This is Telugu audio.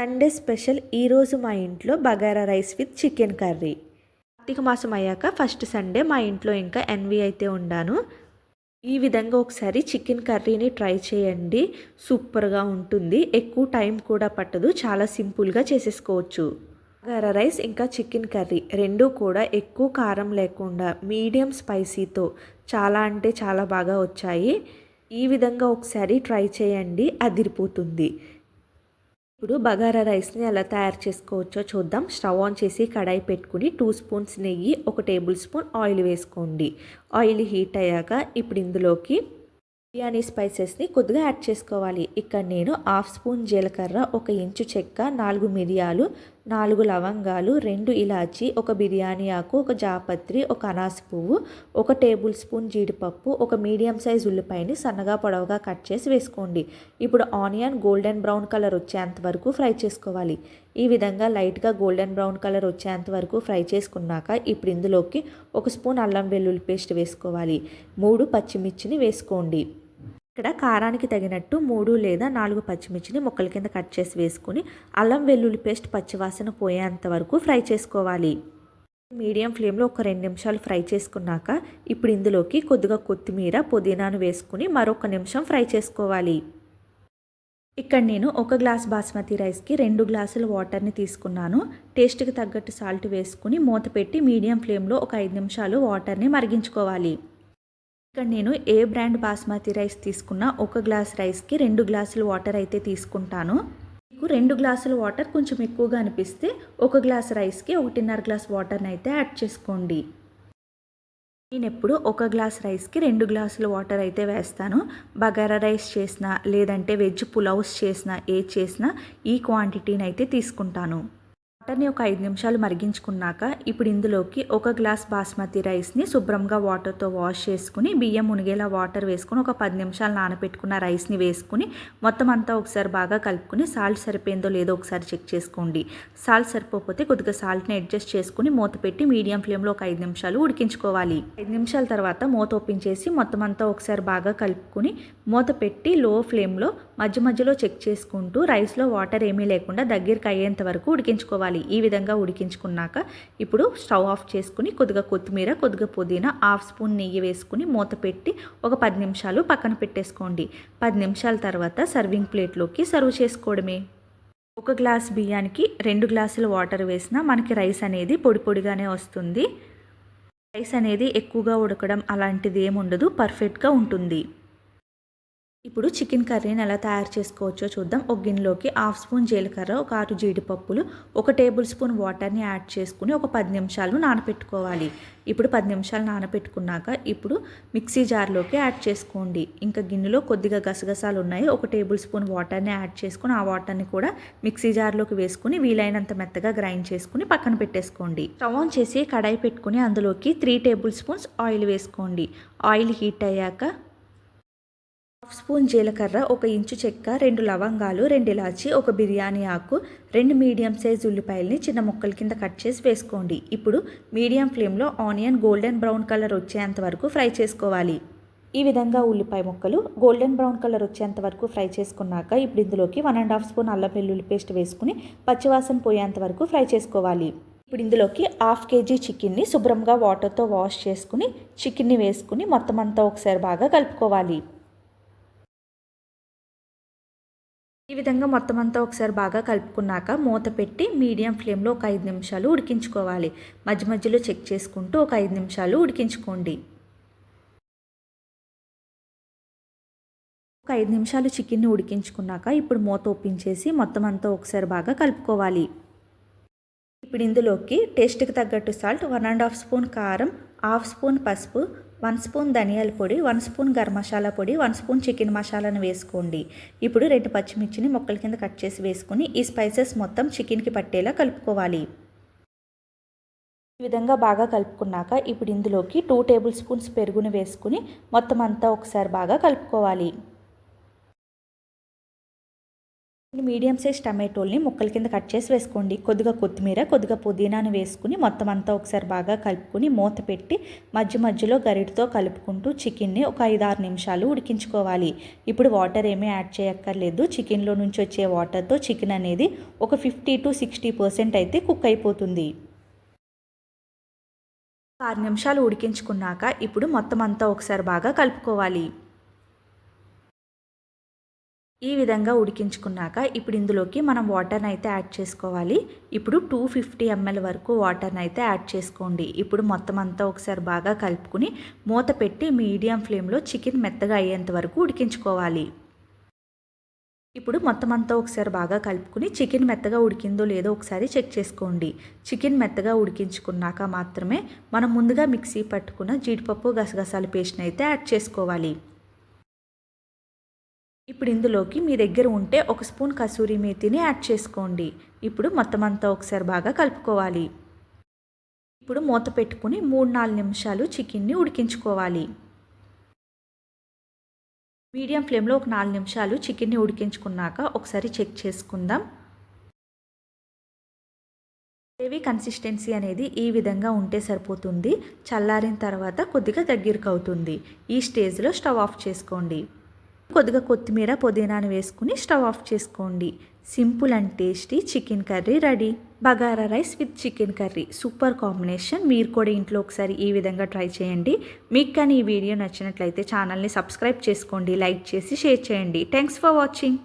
సండే స్పెషల్ ఈరోజు మా ఇంట్లో bagara rice with chicken curry. Karthika మాసం అయ్యాక ఫస్ట్ సండే మా ఇంట్లో ఇంకా ఎన్వి అయితే ఉండాను. ఈ విధంగా ఒకసారి చికెన్ కర్రీని ట్రై చేయండి. సూపర్గా ఉంటుంది. ఎక్కువ టైం కూడా పట్టదు. చాలా సింపుల్గా చేసేసుకోవచ్చు. బగారా రైస్ ఇంకా చికెన్ కర్రీ రెండూ కూడా ఎక్కువ కారం లేకుండా మీడియం స్పైసీతో చాలా అంటే చాలా బాగా వచ్చాయి. ఈ విధంగా ఒకసారి ట్రై చేయండి. అదిరిపోతుంది. ఇప్పుడు బగారా రైస్ని ఎలా తయారు చేసుకోవచ్చో చూద్దాం. స్టవ్ ఆన్ చేసి కడాయి పెట్టుకుని టూ స్పూన్స్ నెయ్యి ఒక టేబుల్ స్పూన్ ఆయిల్ వేసుకోండి. ఆయిల్ హీట్ అయ్యాక ఇప్పుడు ఇందులోకి బిర్యానీ స్పైసెస్ని కొద్దిగా యాడ్ చేసుకోవాలి. ఇక్కడ నేను హాఫ్ స్పూన్ జీలకర్ర ఒక ఇంచు చెక్క నాలుగు మిరియాలు నాలుగు లవంగాలు రెండు ఇలాచి ఒక బిర్యానీ ఆకు ఒక జాపత్రి ఒక అనాస పువ్వు ఒక టేబుల్ స్పూన్ జీడిపప్పు ఒక మీడియం సైజ్ ఉల్లిపాయని సన్నగా పొడవుగా కట్ చేసి వేసుకోండి. ఇప్పుడు ఆనియన్ గోల్డెన్ బ్రౌన్ కలర్ వచ్చేంత వరకు ఫ్రై చేసుకోవాలి. ఈ విధంగా లైట్గా గోల్డెన్ బ్రౌన్ కలర్ వచ్చేంత వరకు ఫ్రై చేసుకున్నాక ఇప్పుడు ఇందులోకి ఒక స్పూన్ అల్లం వెల్లుల్లి పేస్ట్ వేసుకోవాలి. మూడు పచ్చిమిర్చిని వేసుకోండి. ఇక్కడ కారానికి తగినట్టు మూడు లేదా నాలుగు పచ్చిమిర్చిని ముక్కల కింద కట్ చేసి వేసుకుని అల్లం వెల్లుల్లి పేస్ట్ పచ్చివాసన పోయేంత వరకు ఫ్రై చేసుకోవాలి. మీడియం ఫ్లేమ్లో ఒక రెండు నిమిషాలు ఫ్రై చేసుకున్నాక ఇప్పుడు ఇందులోకి కొద్దిగా కొత్తిమీర పుదీనాను వేసుకుని మరొక నిమిషం ఫ్రై చేసుకోవాలి. ఇక్కడ నేను ఒక గ్లాస్ బాస్మతి రైస్కి రెండు గ్లాసుల వాటర్ని తీసుకున్నాను. టేస్ట్కి తగ్గట్టు సాల్ట్ వేసుకుని మూత పెట్టి మీడియం ఫ్లేమ్లో ఒక ఐదు నిమిషాలు వాటర్ని మరిగించుకోవాలి. ఇక్కడ నేను ఏ బ్రాండ్ బాస్మతి రైస్ తీసుకున్నా ఒక గ్లాస్ రైస్కి రెండు గ్లాసులు వాటర్ అయితే తీసుకుంటాను. మీకు రెండు గ్లాసుల వాటర్ కొంచెం ఎక్కువగా అనిపిస్తే ఒక గ్లాస్ రైస్కి ఒకటిన్నర గ్లాస్ వాటర్ని అయితే యాడ్ చేసుకోండి. నేను ఎప్పుడు ఒక గ్లాస్ రైస్కి రెండు గ్లాసులు వాటర్ అయితే వేస్తాను. బగారా రైస్ చేసిన లేదంటే వెజ్ పులావ్స్ చేసిన ఏ చేసినా ఈ క్వాంటిటీని అయితే తీసుకుంటాను. వాటర్ని ఒక ఐదు నిమిషాలు మరిగించుకున్నాక ఇప్పుడు ఇందులోకి ఒక గ్లాస్ బాస్మతి రైస్ని శుభ్రంగా వాటర్తో వాష్ చేసుకుని బియ్యం మునిగేలా వాటర్ వేసుకుని ఒక పది నిమిషాలు నానబెట్టుకున్న రైస్ని వేసుకుని మొత్తం అంతా ఒకసారి బాగా కలుపుకుని సాల్ట్ సరిపోయిందో లేదో ఒకసారి చెక్ చేసుకోండి. సాల్ట్ సరిపోతే కొద్దిగా సాల్ట్ని అడ్జస్ట్ చేసుకుని మూత పెట్టి మీడియం ఫ్లేమ్లో ఒక ఐదు నిమిషాలు ఉడికించుకోవాలి. ఐదు నిమిషాల తర్వాత మూత ఓపెన్ చేసి మొత్తం అంతా ఒకసారి బాగా కలుపుకుని మూత పెట్టి లో ఫ్లేమ్లో మధ్య మధ్యలో చెక్ చేసుకుంటూ రైస్లో వాటర్ ఏమీ లేకుండా దగ్గరికి అయ్యేంత వరకు ఉడికించుకోవాలి. ఈ విధంగా ఉడికించుకున్నాక ఇప్పుడు స్టవ్ ఆఫ్ చేసుకుని కొద్దిగా కొత్తిమీర కొద్దిగా పుదీనా హాఫ్ స్పూన్ నెయ్యి వేసుకుని మూత పెట్టి ఒక పది నిమిషాలు పక్కన పెట్టేసుకోండి. పది నిమిషాల తర్వాత సర్వింగ్ ప్లేట్లోకి సర్వ్ చేసుకోవడమే. ఒక గ్లాస్ బియ్యానికి రెండు గ్లాసులు వాటర్ వేసినా మనకి రైస్ అనేది పొడి పొడిగానే వస్తుంది. రైస్ అనేది ఎక్కువగా ఉడకడం అలాంటిది ఏముండదు పర్ఫెక్ట్గా ఉంటుంది. ఇప్పుడు చికెన్ కర్రీని ఎలా తయారు చేసుకోవచ్చో చూద్దాం. ఒక గిన్నెలోకి హాఫ్ స్పూన్ జీలకర్ర ఒక ఆరు జీడిపప్పులు ఒక టేబుల్ స్పూన్ వాటర్ని యాడ్ చేసుకుని ఒక పది నిమిషాలు నానపెట్టుకోవాలి. ఇప్పుడు పది నిమిషాలు నానపెట్టుకున్నాక ఇప్పుడు మిక్సీ జార్లోకి యాడ్ చేసుకోండి. ఇంకా గిన్నెలో కొద్దిగా గసగసాలు ఉన్నాయి. ఒక టేబుల్ స్పూన్ వాటర్ని యాడ్ చేసుకుని ఆ వాటర్ని కూడా మిక్సీ జార్లోకి వేసుకుని వీలైనంత మెత్తగా గ్రైండ్ చేసుకుని పక్కన పెట్టేసుకోండి. స్టవ్ ఆన్ చేసి కడాయి పెట్టుకుని అందులోకి త్రీ టేబుల్ స్పూన్స్ ఆయిల్ వేసుకోండి. ఆయిల్ హీట్ అయ్యాక హాఫ్ స్పూన్ జీలకర్ర ఒక ఇంచు చెక్క రెండు లవంగాలు రెండు ఇలాచి ఒక బిర్యానీ ఆకు రెండు మీడియం సైజ్ ఉల్లిపాయల్ని చిన్న ముక్కల కింద కట్ చేసి వేసుకోండి. ఇప్పుడు మీడియం ఫ్లేమ్లో ఆనియన్ గోల్డెన్ బ్రౌన్ కలర్ వచ్చేంత వరకు ఫ్రై చేసుకోవాలి. ఈ విధంగా ఉల్లిపాయ ముక్కలు గోల్డెన్ బ్రౌన్ కలర్ వచ్చేంత వరకు ఫ్రై చేసుకున్నాక ఇప్పుడు ఇందులోకి వన్ అండ్ హాఫ్ స్పూన్ అల్లం వెల్లుల్లి పేస్ట్ వేసుకుని పచ్చివాసన పోయేంత వరకు ఫ్రై చేసుకోవాలి. ఇప్పుడు ఇందులోకి హాఫ్ కేజీ చికెన్ని శుభ్రంగా వాటర్తో వాష్ చేసుకుని చికెన్ని వేసుకుని మొత్తం అంతా ఒకసారి బాగా కలుపుకోవాలి. ఈ విధంగా మొత్తం అంతా ఒకసారి బాగా కలుపుకున్నాక మూత పెట్టి మీడియం ఫ్లేమ్లో ఒక ఐదు నిమిషాలు ఉడికించుకోవాలి. మధ్య మధ్యలో చెక్ చేసుకుంటూ ఒక ఐదు నిమిషాలు ఉడికించుకోండి. ఒక ఐదు నిమిషాలు చికెన్ని ఉడికించుకున్నాక ఇప్పుడు మూత ఒప్పించేసి మొత్తం అంతా ఒకసారి బాగా కలుపుకోవాలి. ఇప్పుడు ఇందులోకి టేస్ట్కి తగ్గట్టు salt one and half spoon కారం హాఫ్ స్పూన్ పసుపు వన్ స్పూన్ ధనియాల పొడి వన్ స్పూన్ గరం మసాలా పొడి వన్ స్పూన్ చికెన్ మసాలాను వేసుకోండి. ఇప్పుడు రెండు పచ్చిమిర్చిని మొక్కల కింద కట్ చేసి వేసుకుని ఈ స్పైసెస్ మొత్తం చికెన్కి పట్టేలా కలుపుకోవాలి. ఈ విధంగా బాగా కలుపుకున్నాక ఇప్పుడు ఇందులోకి టూ టేబుల్ స్పూన్స్ పెరుగును వేసుకుని మొత్తం అంతా ఒకసారి బాగా కలుపుకోవాలి. మీడియం సైజ్ టమాటోల్ని ముక్కల కింద కట్ చేసి వేసుకోండి. కొద్దిగా కొత్తిమీర కొద్దిగా పుదీనాను వేసుకుని మొత్తం అంతా ఒకసారి బాగా కలుపుకొని మూత పెట్టి మధ్య మధ్యలో గరిటతో కలుపుకుంటూ చికెన్ని ఒక ఐదు ఆరు నిమిషాలు ఉడికించుకోవాలి. ఇప్పుడు వాటర్ ఏమీ యాడ్ చేయక్కర్లేదు. చికెన్లో నుంచి వచ్చే వాటర్తో చికెన్ అనేది ఒక ఫిఫ్టీ టు సిక్స్టీ పర్సెంట్ అయితే కుక్ అయిపోతుంది. ఆరు నిమిషాలు ఉడికించుకున్నాక ఇప్పుడు మొత్తం అంతా ఒకసారి బాగా కలుపుకోవాలి. ఈ విధంగా ఉడికించుకున్నాక ఇప్పుడు ఇందులోకి మనం వాటర్ని అయితే యాడ్ చేసుకోవాలి. ఇప్పుడు టూ ఫిఫ్టీ ఎంఎల్ వరకు వాటర్ని అయితే యాడ్ చేసుకోండి. ఇప్పుడు మొత్తం అంతా ఒకసారి బాగా కలుపుకుని మూత పెట్టి మీడియం ఫ్లేమ్లో చికెన్ మెత్తగా అయ్యేంత వరకు ఉడికించుకోవాలి. ఇప్పుడు మొత్తం అంతా ఒకసారి బాగా కలుపుకుని చికెన్ మెత్తగా ఉడికిందో లేదో ఒకసారి చెక్ చేసుకోండి. చికెన్ మెత్తగా ఉడికించుకున్నాక మాత్రమే మనం ముందుగా మిక్సీ పట్టుకున్న జీడిపప్పు గసగసాల పేస్ట్ని అయితే యాడ్ చేసుకోవాలి. ఇప్పుడు ఇందులోకి మీ దగ్గర ఉంటే ఒక స్పూన్ కసూరి మేతిని యాడ్ చేసుకోండి. ఇప్పుడు మొత్తం అంతా ఒకసారి బాగా కలుపుకోవాలి. ఇప్పుడు మూత పెట్టుకుని మూడు నాలుగు నిమిషాలు చికెన్ని ఉడికించుకోవాలి. మీడియం ఫ్లేమ్లో ఒక నాలుగు నిమిషాలు చికెన్ని ఉడికించుకున్నాక ఒకసారి చెక్ చేసుకుందాం. గ్రేవీ కన్సిస్టెన్సీ అనేది ఈ విధంగా ఉంటే సరిపోతుంది. చల్లారిన తర్వాత కొద్దిగా దగ్గరికి అవుతుంది. ఈ స్టేజ్లో స్టవ్ ఆఫ్ చేసుకోండి. కొద్దిగా కొత్తిమీర పుదీనాను వేసుకుని స్టవ్ ఆఫ్ చేసుకోండి. Simple and tasty chicken curry ready. Bagara rice with chicken curry. Super combination. మీరు కూడా ఇంట్లో ఒకసారి ఈ విధంగా ట్రై చేయండి. మీకు కానీ ఈ వీడియో నచ్చినట్లయితే ఛానల్ని సబ్స్క్రైబ్ చేసుకోండి లైక్ చేసి షేర్ చేయండి. Thanks for watching.